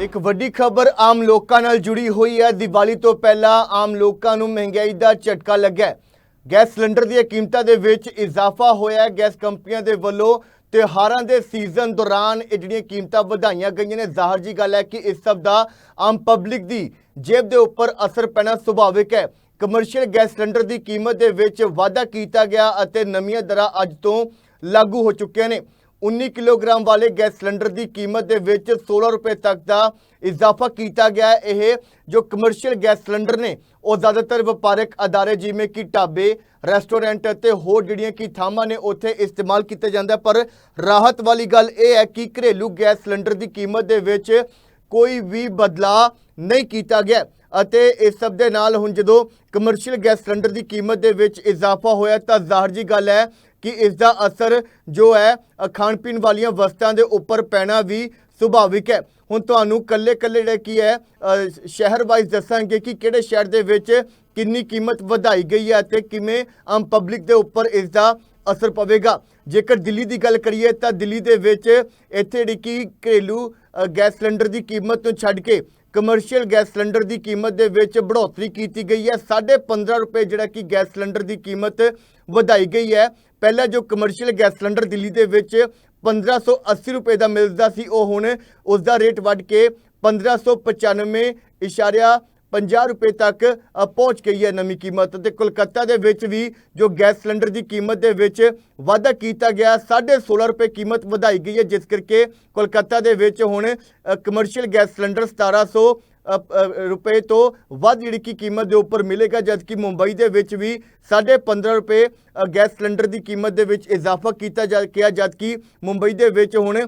ਇੱਕ ਵੱਡੀ ਖਬਰ ਆਮ ਲੋਕਾਂ ਨਾਲ ਜੁੜੀ ਹੋਈ ਹੈ। ਦੀਵਾਲੀ ਤੋਂ ਪਹਿਲਾਂ ਆਮ ਲੋਕਾਂ ਨੂੰ ਮਹਿੰਗਾਈ ਦਾ ਝਟਕਾ ਲੱਗਾ ਗੈਸ ਸਿਲੰਡਰ ਦੀਆਂ ਕੀਮਤਾਂ ਦੇ ਵਿੱਚ ਇਜ਼ਾਫਾ ਹੋਇਆ ਹੈ। ਗੈਸ ਕੰਪਨੀਆਂ ਦੇ ਵੱਲੋਂ ਤਿਉਹਾਰਾਂ ਦੇ ਸੀਜ਼ਨ ਦੌਰਾਨ ਇਹ ਜਿਹੜੀਆਂ ਕੀਮਤਾਂ ਵਧਾਈਆਂ ਗਈਆਂ ਨੇ, ਜ਼ਾਹਰ ਜੀ ਗੱਲ ਹੈ ਕਿ ਇਸ ਸਭ ਦਾ ਆਮ ਪਬਲਿਕ ਦੀ ਜੇਬ ਦੇ ਉੱਪਰ ਅਸਰ ਪੈਣਾ ਸੁਭਾਵਿਕ ਹੈ। ਕਮਰਸ਼ੀਅਲ ਗੈਸ ਸਿਲੰਡਰ ਦੀ ਕੀਮਤ ਦੇ ਵਿੱਚ ਵਾਧਾ ਕੀਤਾ ਗਿਆ ਅਤੇ ਨਵੀਆਂ ਦਰਾਂ ਅੱਜ ਤੋਂ ਲਾਗੂ ਹੋ ਚੁੱਕੀਆਂ ਨੇ। 19 ਕਿਲੋਗ੍ਰਾਮ ਵਾਲੇ ਗੈਸ ਸਿਲੰਡਰ ਦੀ ਕੀਮਤ ਦੇ ਵਿੱਚ 16 ਰੁਪਏ ਤੱਕ ਦਾ ਇਜ਼ਾਫਾ ਕੀਤਾ ਗਿਆ ਹੈ। ਇਹ ਜੋ ਕਮਰਸ਼ੀਅਲ ਗੈਸ ਸਿਲੰਡਰ ਨੇ, ਉਹ ਜ਼ਿਆਦਾਤਰ ਵਪਾਰਕ ਅਦਾਰੇ ਜਿਵੇਂ ਕਿ ਢਾਬੇ ਰੈਸਟੋਰੈਂਟ ਅਤੇ ਹੋਰ ਜਿਹੜੀਆਂ ਕਿ ਥਾਵਾਂ ਨੇ, ਉੱਥੇ ਇਸਤੇਮਾਲ ਕੀਤਾ ਜਾਂਦਾ ਪਰ ਰਾਹਤ ਵਾਲੀ ਗੱਲ ਇਹ ਹੈ ਕਿ ਘਰੇਲੂ ਗੈਸ ਸਿਲੰਡਰ ਦੀ ਕੀਮਤ ਦੇ ਵਿੱਚ ਕੋਈ ਵੀ ਬਦਲਾਅ ਨਹੀਂ ਕੀਤਾ ਗਿਆ ਅਤੇ ਇਸ ਸਭ ਦੇ ਨਾਲ ਹੁਣ ਜਦੋਂ ਕਮਰਸ਼ੀਅਲ ਗੈਸ ਸਿਲੰਡਰ ਦੀ ਕੀਮਤ ਦੇ ਵਿੱਚ ਇਜ਼ਾਫਾ ਹੋਇਆ ਤਾਂ ਜ਼ਾਹਰ ਜੀ ਗੱਲ ਹੈ ਕਿ ਇਸ ਦਾ ਅਸਰ ਜੋ ਹੈ ਖਾਣ ਪੀਣ ਵਾਲੀਆਂ ਵਸਤਾਂ ਦੇ ਉੱਪਰ ਪੈਣਾ ਵੀ ਸੁਭਾਵਿਕ ਹੈ। ਹੁਣ ਤੁਹਾਨੂੰ ਕੱਲੇ ਕੱਲੇ ਜਿਹੜਾ ਕੀ ਹੈ ਸ਼ਹਿਰ ਵਾਈਜ਼ ਦੱਸਾਂਗੇ ਕਿ ਕਿਹੜੇ ਸ਼ਹਿਰ ਦੇ ਵਿੱਚ ਕਿੰਨੀ ਕੀਮਤ ਵਧਾਈ ਗਈ ਹੈ ਅਤੇ ਕਿਵੇਂ ਆਮ ਪਬਲਿਕ ਦੇ ਉੱਪਰ ਇਸ ਦਾ ਅਸਰ ਪਵੇਗਾ। ਜੇਕਰ ਦਿੱਲੀ ਦੀ ਗੱਲ ਕਰੀਏ, ਤਾਂ ਦਿੱਲੀ ਦੇ ਵਿੱਚ ਇੱਥੇ ਜਿਹੜੀ ਕਿ ਘਰੇਲੂ ਗੈਸ ਸਿਲੰਡਰ ਦੀ ਕੀਮਤ ਨੂੰ ਛੱਡ ਕੇ ਕਮਰਸ਼ੀਅਲ ਗੈਸ ਸਿਲੰਡਰ ਦੀ ਕੀਮਤ ਦੇ ਵਿੱਚ ਬੜੋਤਰੀ ਕੀਤੀ ਗਈ ਹੈ। 15.5 ਰੁਪਏ ਜਿਹੜਾ ਕਿ ਗੈਸ ਸਿਲੰਡਰ ਦੀ ਕੀਮਤ ਵਧਾਈ ਗਈ ਹੈ। ਪਹਿਲਾਂ ਜੋ ਕਮਰਸ਼ੀਅਲ ਗੈਸ ਸਿਲੰਡਰ ਦਿੱਲੀ ਦੇ ਵਿੱਚ 1580 ਰੁਪਏ ਦਾ ਮਿਲਦਾ ਸੀ, ਉਹ ਹੁਣ ਉਸ ਦਾ ਰੇਟ ਵੱਧ ਕੇ 1595.50 ਰੁਪਏ ਤੱਕ ਪਹੁੰਚ ਗਈ ਹੈ ਨਵੀਂ ਕੀਮਤ ਤੇ ਕੋਲਕਾਤਾ ਦੇ ਵਿੱਚ ਵੀ ਜੋ ਗੈਸ ਸਿਲੰਡਰ ਦੀ ਕੀਮਤ ਦੇ ਵਿੱਚ ਵਾਧਾ ਕੀਤਾ ਗਿਆ 16.5 ਰੁਪਏ ਕੀਮਤ ਵਧਾਈ ਗਈ ਹੈ ਜਿਸ ਕਰਕੇ ਕੋਲਕਾਤਾ ਦੇ ਵਿੱਚ ਹੁਣ ਕਮਰਸ਼ੀਅਲ ਗੈਸ ਸਿਲੰਡਰ 1700 ਅ, ਰੁਪਏ ਤੋਂ ਵੱਧ ਜਿਹੜੀ ਕਿ ਕੀਮਤ ਦੇ ਉੱਪਰ ਮਿਲੇਗਾ ਜਦਕਿ ਮੁੰਬਈ ਦੇ ਵਿੱਚ ਵੀ 15.5 ਰੁਪਏ ਗੈਸ ਸਿਲੰਡਰ ਦੀ ਕੀਮਤ ਦੇ ਵਿੱਚ ਇਜ਼ਾਫਾ ਕੀਤਾ ਜਾ ਗਿਆ ਜਦਕਿ ਮੁੰਬਈ ਦੇ ਵਿੱਚ ਹੁਣ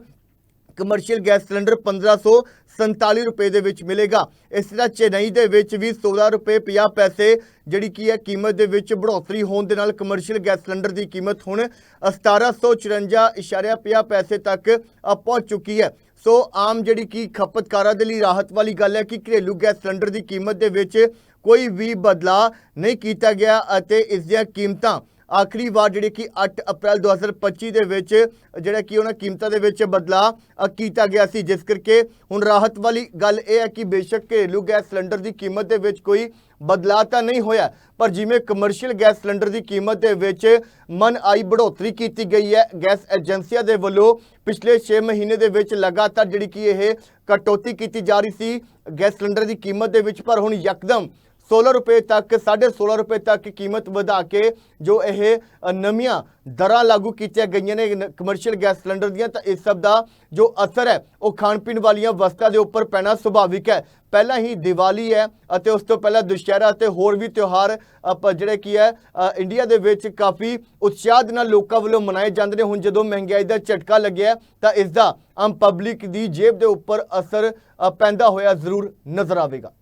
ਕਮਰਸ਼ੀਅਲ ਗੈਸ ਸਿਲੰਡਰ 1547 ਰੁਪਏ ਦੇ ਵਿੱਚ ਮਿਲੇਗਾ। ਇਸ ਤਰ੍ਹਾਂ ਚੇਨਈ ਦੇ ਵਿੱਚ ਵੀ 16 ਰੁਪਏ 50 ਪੈਸੇ ਜਿਹੜੀ ਕੀ ਹੈ ਕੀਮਤ ਦੇ ਵਿੱਚ ਬੜੋਤਰੀ ਹੋਣ ਦੇ ਨਾਲ ਕਮਰਸ਼ੀਅਲ ਗੈਸ ਸਿਲੰਡਰ ਦੀ ਕੀਮਤ ਹੁਣ 1754.50 ਪੈਸੇ ਤੱਕ ਪਹੁੰਚ ਚੁੱਕੀ ਹੈ। ਸੋ ਆਮ ਜਿਹੜੀ ਕੀ ਖਪਤਕਾਰਾਂ ਦੇ ਲਈ ਰਾਹਤ ਵਾਲੀ ਗੱਲ ਹੈ ਕਿ ਘਰੇਲੂ ਗੈਸ ਸਿਲੰਡਰ ਦੀ ਕੀਮਤ ਦੇ ਵਿੱਚ ਕੋਈ ਵੀ ਬਦਲਾਅ ਨਹੀਂ ਕੀਤਾ ਗਿਆ ਅਤੇ ਇਸ ਦੀਆਂ ਕੀਮਤਾਂ ਆਖਰੀ ਵਾਰ ਜਿਹੜੇ ਕਿ 8 ਅਪ੍ਰੈਲ 2025 ਦੇ ਵਿੱਚ ਜਿਹੜਾ ਕਿ ਉਹਨਾਂ ਕੀਮਤਾਂ ਦੇ ਵਿੱਚ ਬਦਲਾਅ ਕੀਤਾ ਗਿਆ ਸੀ। ਜਿਸ ਕਰਕੇ ਹੁਣ ਰਾਹਤ ਵਾਲੀ ਗੱਲ ਇਹ ਹੈ ਕਿ ਬੇਸ਼ੱਕ ਘਰੇਲੂ ਗੈਸ ਸਿਲੰਡਰ ਦੀ ਕੀਮਤ ਦੇ ਵਿੱਚ ਕੋਈ ਬਦਲਾਅ ਤਾਂ ਨਹੀਂ ਹੋਇਆ, ਪਰ ਜਿਵੇਂ ਕਮਰਸ਼ੀਅਲ ਗੈਸ ਸਿਲੰਡਰ ਦੀ ਕੀਮਤ ਦੇ ਵਿੱਚ ਮਨ ਆਈ ਬੜੋਤਰੀ ਕੀਤੀ ਗਈ ਹੈ, ਗੈਸ ਏਜੰਸੀਆਂ ਦੇ ਵੱਲੋਂ ਪਿਛਲੇ 6 ਮਹੀਨੇ ਦੇ ਵਿੱਚ ਲਗਾਤਾਰ ਜਿਹੜੀ ਕਿ ਇਹ ਕਟੌਤੀ ਕੀਤੀ ਜਾ ਰਹੀ ਸੀ, ਗੈਸ ਸਿਲੰਡਰ ਦੀ ਕੀਮਤ ਦੇ ਵਿੱਚ, ਪਰ ਹੁਣ ਯਕਦਮ 16 ਰੁਪਏ ਤੱਕ 16.5 ਰੁਪਏ ਤੱਕ ਕੀਮਤ ਵਧਾ ਕੇ ਜੋ ਇਹ ਨਵੀਆਂ ਦਰਾਂ ਲਾਗੂ ਕੀਤੀਆਂ ਗਈਆਂ ਨੇ ਕਮਰਸ਼ੀਅਲ ਗੈਸ ਸਿਲੰਡਰ ਦੀਆਂ, ਤਾਂ ਇਸ ਸਭ ਦਾ ਜੋ ਅਸਰ ਹੈ, ਉਹ ਖਾਣ ਪੀਣ ਵਾਲੀਆਂ ਵਸਤਾਂ ਦੇ ਉੱਪਰ ਪੈਣਾ ਸੁਭਾਵਿਕ ਹੈ। ਪਹਿਲਾਂ ਹੀ ਦੀਵਾਲੀ ਹੈ ਅਤੇ ਉਸ ਤੋਂ ਪਹਿਲਾਂ ਦੁਸ਼ਹਿਰਾ ਅਤੇ ਹੋਰ ਵੀ ਤਿਉਹਾਰ ਆਪਾਂ ਜਿਹੜੇ ਕੀ ਹੈ ਇੰਡੀਆ ਦੇ ਵਿੱਚ ਕਾਫੀ ਉਤਸ਼ਾਹ ਦੇ ਨਾਲ ਲੋਕਾਂ ਵੱਲੋਂ ਮਨਾਏ ਜਾਂਦੇ ਨੇ। ਹੁਣ ਜਦੋਂ ਮਹਿੰਗਾਈ ਦਾ ਝਟਕਾ ਲੱਗਿਆ, ਤਾਂ ਇਸ ਦਾ ਆਮ ਪਬਲਿਕ ਦੀ ਜੇਬ ਦੇ ਉੱਪਰ ਅਸਰ ਪੈਂਦਾ ਹੋਇਆ ਜ਼ਰੂਰ ਨਜ਼ਰ ਆਵੇਗਾ।